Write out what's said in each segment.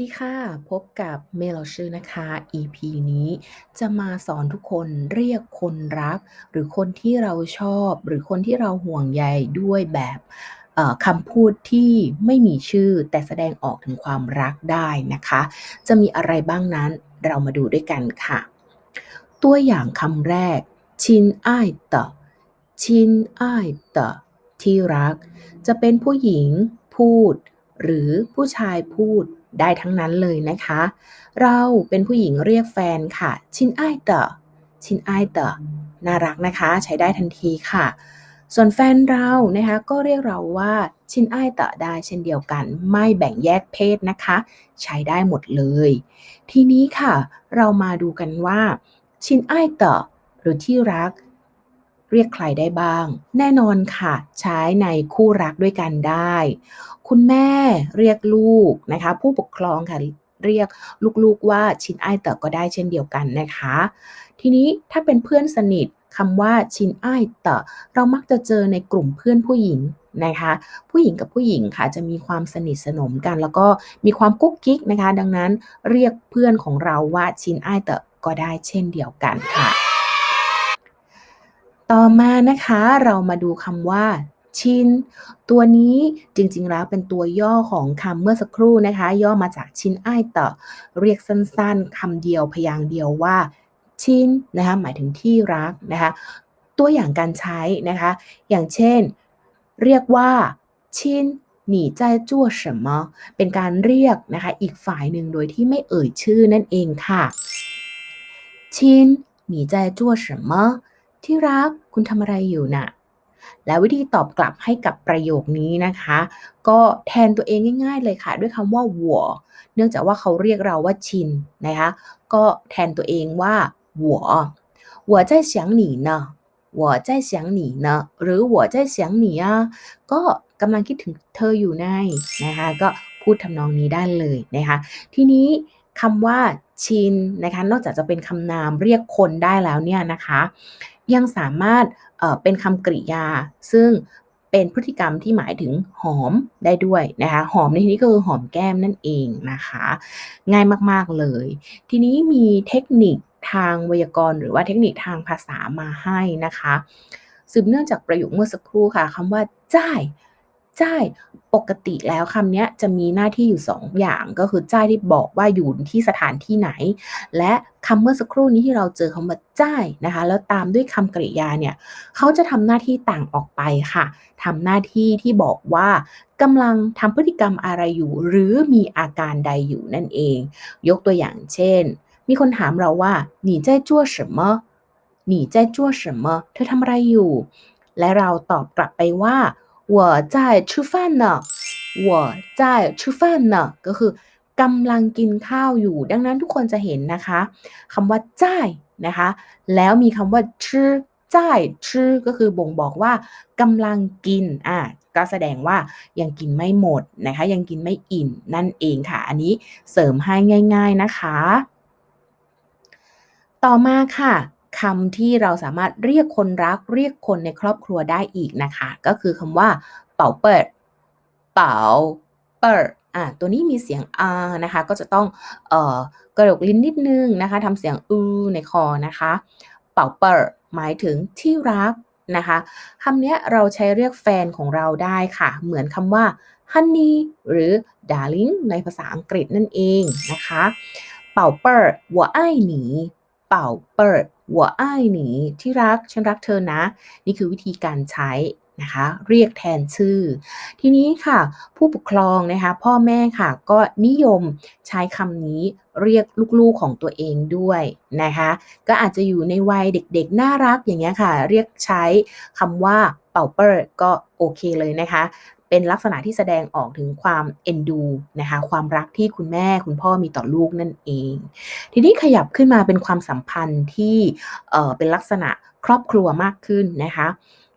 ดีค่ะ พบกับเมย์เราชื่อนะคะ EP นี้จะมาสอนทุกคนเรียกคนรัก หรือคนที่เราชอบ หรือคนที่เราห่วงใยด้วยแบบคำพูดที่ไม่มีชื่อแต่แสดงออกถึงความรักได้นะคะ จะมีอะไรบ้างนั้นเรามาดูด้วยกันค่ะ ตัวอย่างคำแรก ชินอ้ายเตชินอ้ายเตที่รัก จะเป็นผู้หญิงพูด หรือผู้ชายพูด ได้ทั้งนั้นเลยนะคะ เราเป็นผู้หญิงเรียกแฟนค่ะชินไอ้ายเตะชินไอ้ายเตะน่ารักนะคะ ใช้ได้ทันทีค่ะ ส่วนแฟนเรานะคะก็เรียกเราว่าชินไอ้ายเตะได้เช่นเดียวกัน ไม่แบ่งแยกเพศนะคะ ใช้ได้หมดเลย ทีนี้ค่ะ เรามาดูกันว่าชินไอ้ายเตะหรือที่รัก เรียกใครได้บ้าง แน่นอนค่ะ ใช้ในคู่รักด้วยกันได้ คุณแม่เรียกลูกนะคะ ผู้ปกครองค่ะเรียกลูกๆว่าชินไอเตะก็ได้เช่นเดียวกันนะคะ ทีนี้ถ้าเป็นเพื่อนสนิทคำว่าชินไอเตะเรามักจะเจอในกลุ่มเพื่อนผู้หญิงนะคะ ผู้หญิงกับผู้หญิงค่ะจะมีความสนิทสนมกัน แล้วก็มีความกุ๊กกิ๊กนะคะ ดังนั้นเรียกเพื่อนของเราว่าชินไอเตะก็ได้เช่นเดียวกันค่ะ ต่อมานะคะเรามาดูคำว่าชินตัวนี้จริงๆแล้วเป็นตัวย่อของคำเมื่อสักครู่นะคะ ย่อมาจากชินไอต่อเรียกสั้นๆคำเดียวพยางเดียวว่า ชินนะคะหมายถึงที่รักนะคะตัวอย่างการใช้นะคะ อย่างเช่น เรียกว่าชินหนีใจจั่วเสมเป็นการเรียกนะคะอีกฝ่ายหนึ่งโดยที่ไม่เอ่ยชื่อนั่นเองค่ะชินหนีใจจั่วเสม ที่รักคุณทำอะไรอยู่นะ่ะและวิธีตอบกลับให้กับประโยคนี้นะคะ ก็แทนตัวเองง่าย ๆ เลยค่ะ ด้วยคำว่าหัวเนื่องจากว่าเขาเรียกเราว่าชินนะคะ ก็แทนตัวเองว่าหัวหัวใจเสียงหนีเนาะหัวใจเสียงหนีเนาะหรือหัวใจเสียงหนีอะก็กำลังคิดถึงเธออยู่ในนะคะ ก็พูดทำนองนี้ได้เลยนะคะ ทีนี้คำว่าชินนะคะ นอกจากจะเป็นคำนามเรียกคนได้แล้วเนี่ยนะคะ ยังสามารถเป็นคำกริยา ซึ่งเป็นพฤติกรรมที่หมายถึงหอมได้ด้วยนะคะหอมในที่นี้ก็คือหอมแก้มนั่นเองนะคะ ง่ายมากๆเลย ทีนี้มีเทคนิคทางไวยากรณ์ หรือว่าเทคนิคทางภาษามาให้นะคะ สืบเนื่องจากประโยคเมื่อสักครู่ค่ะคำว่าจ้าย จ้าย ปกติแล้วคำเนี้ยจะมีหน้าที่อยู่ 2 อย่าง ก็คือจ้ายที่บอกว่าอยู่ที่สถานที่ไหน และคำเมื่อสักครู่นี้ที่เราเจอคำว่าจ้ายนะคะ แล้วตามด้วยคำกริยาเนี่ย เขาจะทำหน้าที่ต่างออกไปค่ะ ทำหน้าที่ที่บอกว่ากำลังทำพฤติกรรมอะไรอยู่ หรือมีอาการใดอยู่นั่นเอง ยกตัวอย่างเช่น มีคนถามเราว่า你在做什么你在做什么เธอทำอะไรอยู่ และเราตอบกลับไปว่า 我在吃饭呢我在吃饭呢ก็คือกำลังกินข้าวอยู่ ดังนั้นทุกคนจะเห็นนะคะคำว่าจ้ายนะคะ แล้วมีคำว่าชื่อจ้ายชื่อก็คือบ่งบอกว่ากำลังกินอ่าก็แสดงว่ายังกินไม่หมดนะคะ ยังกินไม่อิ่มนั่นเองค่ะ อันนี้เสริมให้ง่าย ๆนะคะ ต่อมาค่ะ คำที่เราสามารถเรียกคนรักเรียกคนในครอบครัวได้อีกนะคะ ก็คือคำว่า เป่าเปิด เป่าเปิดอะตัวนี้มีเสียงอ r นะคะ ก็จะต้องเอ่อกระดกลิ้นนิดนึงนะคะทำเสียงอูในคอนะคะ เป่าเปิดหมายถึงที่รักนะคะคำนี้เราใช้เรียกแฟนของเราได้ค่ะ เหมือนคำว่า honey หรือ darling ในภาษาอังกฤษนั่นเองนะคะ เป่าเปิดหัวไอหนี เป่าเปิดหัวไอ้หนีที่รักฉันรักเธอนะ นี่คือวิธีการใช้นะคะเรียกแทนชื่อ ทีนี้ค่ะ ผู้ปกครองนะคะพ่อแม่ค่ะก็นิยมใช้คำนี้เรียกลูกๆของตัวเองด้วยนะคะก็อาจจะอยู่ในวัยเด็กๆ น่ารักอย่างเงี้ยค่ะ เรียกใช้คำว่าเป่าเปิดก็โอเคเลยนะคะ เป็นลักษณะที่แสดงออกถึงความเอ็นดูนะคะความรักที่คุณแม่คุณพ่อมีต่อลูกนั่นเอง ทีนี้ขยับขึ้นมาเป็นความสัมพันธ์ที่เเป็นลักษณะครอบครัวมากขึ้นนะคะ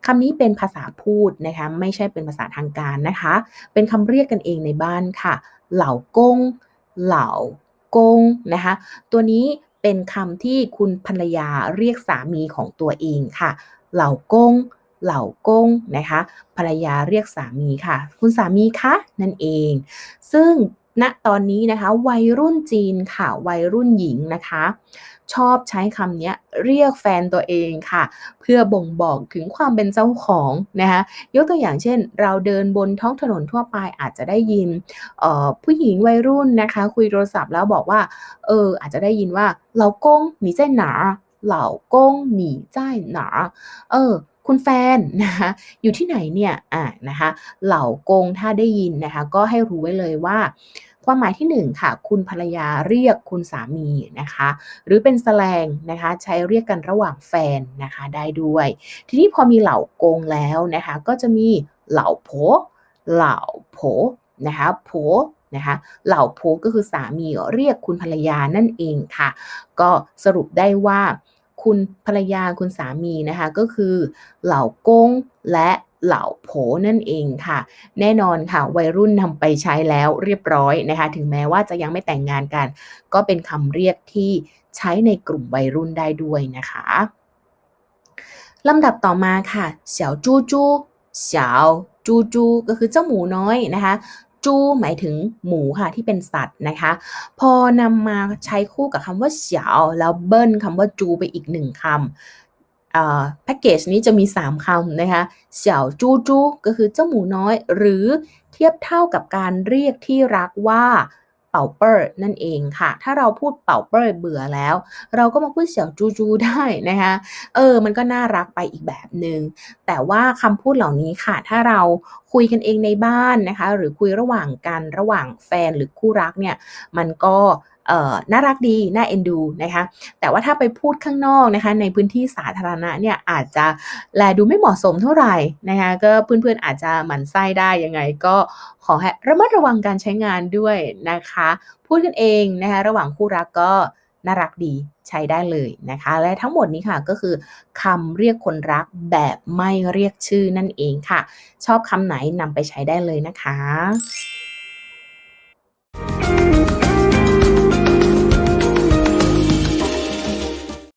คำนี้เป็นภาษาพูดนะคะไม่ใช่เป็นภาษาทางการนะคะ เป็นคำเรียกกันเองในบ้านค่ะ เหล่ากง เหล่ากงนะคะตัวนี้เป็นคำที่คุณภรรยาเรียกสามีของตัวเองค่ะ เหล่ากง เหล่ากงนะคะ ภรรยาเรียกสามีค่ะ คุณสามีคะนั่นเอง ซึ่งณนะตอนนี้นะคะ วัยรุ่นจีนค่ะ วัยรุ่นหญิงนะคะ ชอบใช้คำนี้เรียกแฟนตัวเองค่ะ เพื่อบ่งบอกถึงความเป็นเจ้าของนะคะยกตัวอย่างเช่น เราเดินบนท้องถนนทั่วไปอาจจะได้ยินผู้หญิงวัยรุ่นนะคะ คุยโทรศัพท์แล้วบอกว่าเอออาจจะได้ยินว่าเรากงหนีใจหนาเหล่ากงหนีใจหนา เออ คุณแฟนนะคะอยู่ที่ไหนเนี่ยอ่านะคะเหล่ากงถ้าได้ยินนะคะก็ให้รู้ไว้เลยว่า ความหมายที่ 1 ค่ะ คุณภรรยาเรียกคุณสามีนะคะ หรือเป็นแสลงนะคะใช้เรียกกันระหว่างแฟนนะคะได้ด้วย ทีนี้พอมีเหล่ากงแล้วนะคะก็จะมีเหล่าโผเหล่าโผนะคะโผนะคะเหล่าผัวก็คือสามีเรียกคุณภรรยานั่นเองค่ะ ก็สรุปได้ว่า คุณภรรยาคุณสามีนะคะ ก็คือเหล่ากงและเหล่าโผนั่นเองค่ะ แน่นอนค่ะ วัยรุ่นนำไปใช้แล้วเรียบร้อยนะคะ ถึงแม้ว่าจะยังไม่แต่งงานกัน ก็เป็นคำเรียกที่ใช้ในกลุ่มวัยรุ่นได้ด้วยนะคะลำดับต่อมาค่ะเสี่ยวจูจูเสี่ยวจูจูก็คือเจ้าหมูน้อยนะคะ จู้หมายถึงหมูค่ะที่เป็นสัตว์นะคะ พอนำมาใช้คู่กับคำว่าเสี่ยวแล้วเบิ้ลคำว่าจูไปอีก1คำอ่าแพ็กเกจนี้จะมี 3 คำนะคะเสี่ยวจู้จู้ก็คือเจ้าหมูน้อย หรือเทียบเท่ากับการเรียกที่รักว่าเป่าเป้อนั่นเองค่ะ ถ้าเราพูดเป่าเป้อเบื่อแล้ว เราก็มาพูดเสี่ยวจู้จู้ได้นะคะเออมันก็น่ารักไปอีกแบบหนึ่งแต่ว่าคำพูดเหล่านี้ค่ะ ถ้าเรา คุยกันเองในบ้านนะคะ หรือคุยระหว่างกันระหว่างแฟนหรือคู่รักเนี่ยมันก็น่ารักดี น่าเอ็นดูนะคะ แต่ว่าถ้าไปพูดข้างนอกนะคะ ในพื้นที่สาธารณะเนี่ยอาจจะแลดูไม่เหมาะสมเท่าไหร่นะคะก็เพื่อนๆอาจจะหมั่นไส้ได้ยังไงก็ขอให้ระมัดระวังการใช้งานด้วยนะคะ พูดกันเองนะคะระหว่างคู่รักก็ น่ารักดีใช้ได้เลยนะคะ และทั้งหมดนี้ค่ะก็คือคำเรียกคนรักแบบไม่เรียกชื่อนั่นเองค่ะ ชอบคำไหนนำไปใช้ได้เลยนะคะ